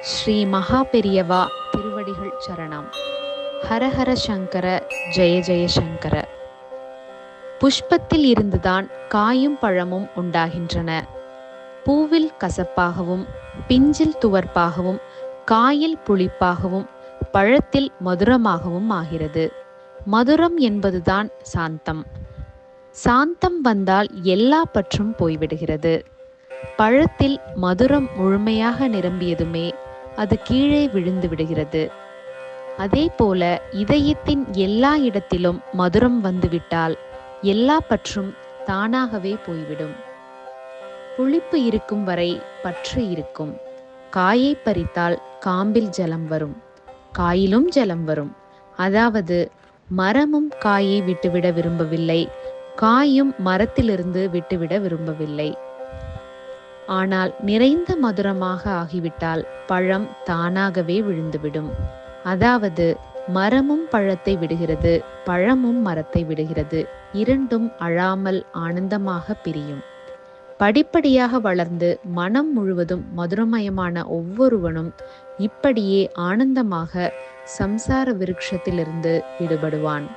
ஸ்ரீ மகா பெரியவா திருவடிகள் சரணம். ஹரஹர சங்கர ஜெய ஜெய சங்கர. புஷ்பத்தில் இருந்துதான் காயும் பழமும் உண்டாகின்றன. பூவில் கசப்பாகவும் பிஞ்சில் துவர்ப்பாகவும் காயில் புளிப்பாகவும் பழத்தில் மதுரமாகவும் ஆகிறது. மதுரம் என்பதுதான் சாந்தம். சாந்தம் வந்தால் எல்லா பற்றும் போய்விடுகிறது. பழத்தில் மதுரம் முழுமையாக நிரம்பியதுமே அது கீழே விழுந்து விடுகிறது. அதே போல இதயத்தின் எல்லா இடத்திலும் மதுரம் வந்துவிட்டால் எல்லா பற்றும் தானாகவே போய்விடும். புளிப்பு இருக்கும் வரை பற்று இருக்கும். காயை பறித்தால் காம்பில் ஜலம் வரும். காயிலும் ஜலம் வரும். அதாவது மரமும் காயை விட்டுவிட விரும்பவில்லை. காயும் மரத்திலிருந்து விட்டுவிட விரும்பவில்லை. ஆனால் நிறைந்த மதுரமாக ஆகிவிட்டால் பழம் தானாகவே விழுந்துவிடும். அதாவது மரமும் பழத்தை விடுகிறது பழமும் மரத்தை விடுகிறது இரண்டும் அழாமல் ஆனந்தமாக பிரியும். படிப்படியாக வளர்ந்து மனம் முழுவதும் மதுரமயமான ஒவ்வொருவனும் இப்படியே ஆனந்தமாக சம்சார விருட்சத்திலிருந்து விடுபடுவான்.